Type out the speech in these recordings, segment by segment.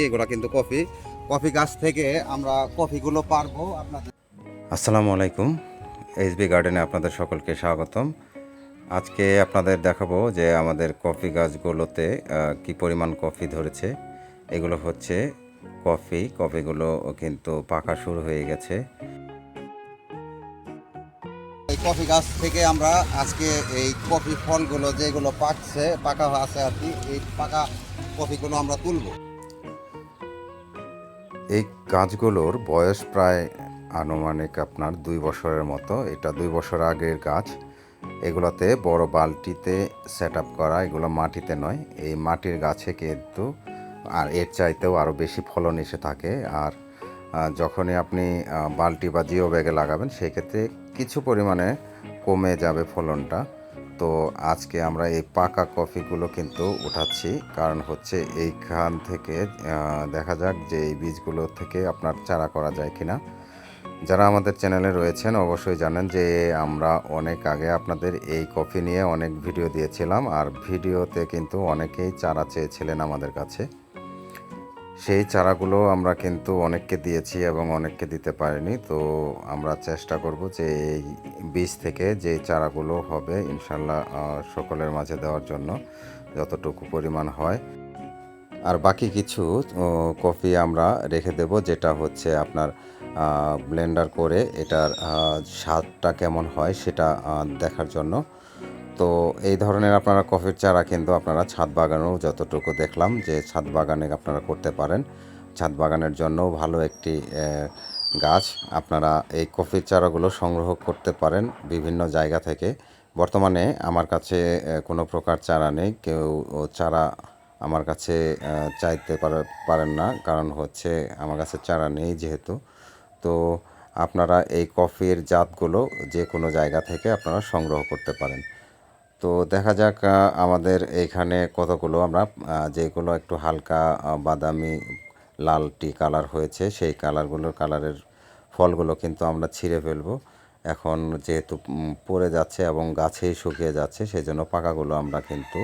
এগুলো কিন্তু coffee. Coffee গাছ থেকে আমরা কফিগুলো পারব আপনাদের। আসসালামু আলাইকুম এইচবি গার্ডেনে আপনাদের সকলকে স্বাগতম। আজকে আপনাদের দেখাবো যে আমাদের কফি গাছগুলোতে কি পরিমাণ কফি ধরেছে। এগুলো হচ্ছে কফি কফিগুলো কিন্তু পাকা শুরু হয়ে গেছে। এই কফি গাছ থেকে আমরা আজকে এই কফি ফলগুলো যেগুলো পাকছে পাকা আছে আর কি এই পাকা কফিগুলো আমরা তুলবো। এই গাছগুলোর বয়স প্রায় আনুমানিক আপনার দুই বছরের মতো। এটা দুই বছর আগের গাছ। এগুলোতে বড় বালতিতে সেট আপ করা, এগুলো মাটিতে নয়। এই মাটির গাছে কিন্তু আর এর চাইতেও আরও বেশি ফলন এসে থাকে। আর যখনই আপনি বালতি বা জিও ব্যাগে লাগাবেন, সেক্ষেত্রে কিছু পরিমাণে কমে যাবে ফলনটা। তো আজকে আমরা এই পাকা কফিগুলো কিন্তু উঠাচ্ছি। কারণ হচ্ছে এইখান থেকে দেখা যাক যে এই বীজগুলো থেকে আপনার চারা করা যায় কিনা। যারা আমাদের চ্যানেলে রয়েছেন, অবশ্যই জানেন যে আমরা অনেক আগে আপনাদের এই কফি নিয়ে অনেক ভিডিও দিয়েছিলাম। আর ভিডিওতে কিন্তু অনেকেই চারা চেয়েছিলেন আমাদের কাছে। সেই চারাগুলো আমরা কিন্তু অনেককে দিয়েছি এবং অনেককে দিতে পারিনি, তো আমরা চেষ্টা করব যে এই বীজ থেকে যে চারাগুলো হবে ইনশাল্লাহ সকলের মাঝে দেওয়ার জন্য যতটুকু পরিমাণ হয়। আর বাকি কিছু কফি আমরা রেখে দেব, যেটা হচ্ছে আপনার ব্লেন্ডার করে এটার স্বাদটা কেমন হয় সেটা দেখার জন্য। তো এই ধরনের আপনারা কফির চারা কিন্তু আপনারা ছাদ বাগানেও যতটুকু দেখলাম যে ছাদ বাগানে আপনারা করতে পারেন। ছাদ বাগানের জন্যও ভালো একটি গাছ। আপনারা এই কফির চারাগুলো সংগ্রহ করতে পারেন বিভিন্ন জায়গা থেকে। বর্তমানে আমার কাছে কোনো প্রকার চারা নেই। কেউ চারা আমার কাছে চাইতে পারেন না। কারণ হচ্ছে আমার কাছে চারা নেই যেহেতু। তো আপনারা এই কফির জাতগুলো যে কোনো জায়গা থেকে আপনারা সংগ্রহ করতে পারেন। তো দেখা যাক আমাদের এখানে কতগুলো আমরা যেগুলো একটু হালকা বাদামি লালটি কালার হয়েছে, সেই কালারগুলোর কালারের ফলগুলো কিন্তু আমরা ছিঁড়ে ফেলব। এখন যেহেতু পড়ে যাচ্ছে এবং গাছেই শুকিয়ে যাচ্ছে সেই জন্য পাকাগুলো আমরা কিন্তু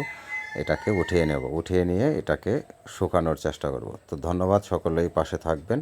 এটাকে উঠিয়ে নেব। উঠিয়ে নিয়ে এটাকে শুকানোর চেষ্টা করব। তো ধন্যবাদ, সকলেই পাশে থাকবেন।